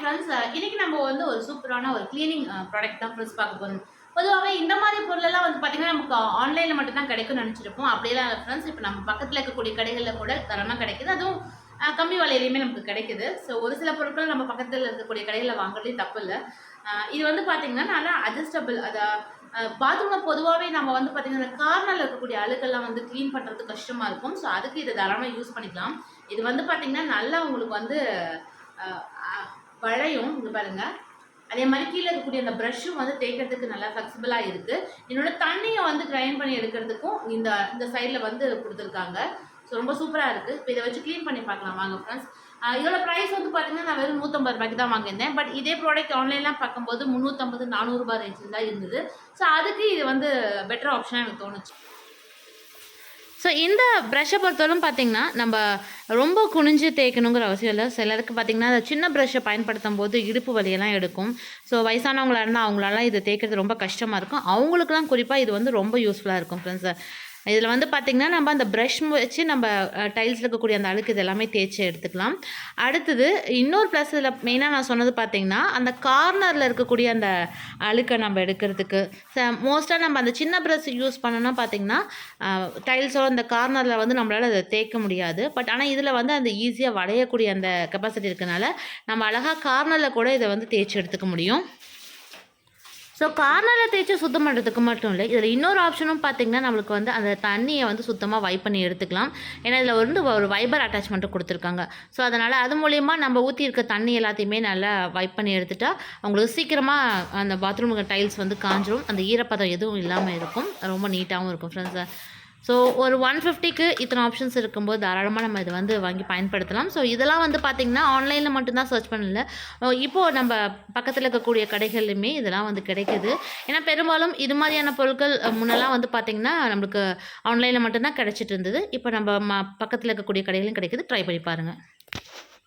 Friends இன்னைக்கு நம்ம வந்து ஒரு சூப்பரான ஒரு க்ளீனிங் ப்ராடக்ட் தான் ஃப்ரெண்ட்ஸ் பார்க்க போகிறோம் பொதுவாகவே இந்த மாதிரி பொருளெல்லாம் வந்து பார்த்தீங்கன்னா நமக்கு ஆன்லைனில் மட்டும் தான் கிடைக்கும்னு நினச்சிருப்போம். அப்படியெல்லாம் ஃப்ரெண்ட்ஸ் இப்போ நம்ம பக்கத்தில் இருக்கக்கூடிய கடைகளில் கூட தரமாக கிடைக்குது. அதுவும் கம்மி விலையிலையுமே நமக்கு கிடைக்குது. ஸோ ஒரு சில பொருட்கள் நம்ம பக்கத்தில் இருக்கக்கூடிய கடைகளில் வாங்குறதே தப்பு இல்லை. இது வந்து பார்த்திங்கன்னா நல்லா அட்ஜஸ்டபிள் அதை பாத்ரூமில் பொதுவாகவே நம்ம வந்து பார்த்திங்கன்னா கார்னரில் இருக்கக்கூடிய அழுக்கெல்லாம் வந்து க்ளீன் பண்ணுறது கஷ்டமாக இருக்கும். ஸோ அதுக்கு இதை தாராளமாக யூஸ் பண்ணிக்கலாம். இது வந்து பார்த்திங்கன்னா நல்லா உங்களுக்கு வந்து வளையும் இங்கே பாருங்க. அதே மாதிரி கீழே இருக்கக்கூடிய அந்த ப்ரஷ்ஷும் வந்து தேய்க்கிறதுக்கு நல்லா ஃப்ளெக்சிபிளாக இருக்குது என்னோட தண்ணியை வந்து கிரைண்ட் பண்ணி எடுக்கிறதுக்கும் இந்த இந்த சைடில் வந்து கொடுத்துருக்காங்க. ஸோ ரொம்ப சூப்பராக இருக்குது இப்போ இதை வச்சு க்ளீன் பண்ணி பார்க்கலாம் வாங்க ஃப்ரெண்ட்ஸ் இதோட ப்ரைஸ் வந்து பார்த்தீங்கன்னா நான் வெறும் நூற்றம்பது ரூபாய்க்கு தான் வாங்கியிருந்தேன். பட் இதே ப்ராடக்ட் ஆன்லைன்லாம் பார்க்கும்போது முந்நூற்றம்பது நானூறுரூபா ரேஞ்சில் தான் இருந்தது. ஸோ அதுக்கு இது வந்து பெட்டர் ஆப்ஷனாக எனக்கு தோணுச்சு. ஸோ இந்த ப்ரஷ்ஷை பொறுத்தவரைக்கும் பார்த்தீங்கன்னா நம்ம ரொம்ப குனிஞ்சு தேய்க்கணுங்கிற அவசியம் இல்லை. சிலருக்கு பார்த்தீங்கன்னா அந்த சின்ன ப்ரஷ்ஷை பயன்படுத்தும் போது இடுப்பு வலியெல்லாம் எடுக்கும். ஸோ வயசானவங்களா இருந்தால் அவங்களால இது தேய்க்கிறது ரொம்ப கஷ்டமாக இருக்கும். அவங்களுக்குலாம் குறிப்பாக இது வந்து ரொம்ப யூஸ்ஃபுல்லாக இருக்கும் ஃப்ரெண்ட்ஸ் இதில் வந்து பார்த்திங்கன்னா நம்ம அந்த ப்ரஷ் வச்சு நம்ம டைல்ஸில் இருக்கக்கூடிய அந்த அழுக்கு இது எல்லாமே தேய்ச்சி எடுத்துக்கலாம். அடுத்தது இன்னொரு ப்ளஸ் இதில் மெயினாக நான் சொன்னது பார்த்திங்கன்னா அந்த கார்னரில் இருக்கக்கூடிய அந்த அழுக்கை நம்ம எடுக்கிறதுக்கு. மோஸ்ட்டாக நம்ம அந்த சின்ன ப்ரஷ் யூஸ் பண்ணோன்னா பார்த்திங்கன்னா டைல்ஸோட அந்த கார்னரில் வந்து நம்மளால் அதை தேய்க்க முடியாது. பட் ஆனால் இதில் வந்து அந்த ஈஸியாக வளையக்கூடிய அந்த கெப்பாசிட்டி இருக்கனால நம்ம அழகாக கார்னரில் கூட இதை வந்து தேய்ச்சி எடுத்துக்க முடியும். ஸோ கார்னரில் தேய்ச்சி சுத்தம் பண்ணுறதுக்கு மட்டும் இல்லை. இதில் இன்னொரு ஆப்ஷனும் பார்த்தீங்கன்னா நம்மளுக்கு வந்து அந்த தண்ணியை வந்து சுத்தமாக வைப் பண்ணி எடுத்துக்கலாம். ஏன்னா இதில் வந்து ஒரு வைபர் அட்டாச்மெண்ட்டும் கொடுத்துருக்காங்க. ஸோ அதனால் அது மூலயமா நம்ம ஊற்றி இருக்க தண்ணி எல்லாத்தையுமே நல்லா வைப் பண்ணி எடுத்துட்டா உங்களுக்கு சீக்கிரமாக அந்த பாத்ரூமுக்கு டைல்ஸ் வந்து காஞ்சிரும். அந்த ஈரப்பதம் எதுவும் இல்லாமல் இருக்கும். ரொம்ப நீட்டாகவும் இருக்கும் ஃப்ரெண்ட்ஸ் ஸோ ஒரு ஒன் ஃபிஃப்டிக்கு இத்தனை ஆப்ஷன்ஸ் இருக்கும்போது தாராளமாக நம்ம இதை வந்து வாங்கி பயன்படுத்தலாம். ஸோ இதெல்லாம் வந்து பார்த்திங்கன்னா ஆன்லைனில் மட்டும்தான் சர்ச் பண்ணல. இப்போது நம்ம பக்கத்தில் இருக்கக்கூடிய கடைகள்லையுமே இதெல்லாம் வந்து கிடைக்குது. ஏன்னா பெரும்பாலும் இது மாதிரியான பொருட்கள் முன்னெல்லாம் வந்து பார்த்திங்கன்னா நம்மளுக்கு ஆன்லைனில் மட்டும்தான் கிடைச்சிட்டு இருந்தது. இப்போ நம்ம ம பக்கத்தில் இருக்கக்கூடிய கடைகளும் கிடைக்குது. ட்ரை பண்ணி பாருங்கள்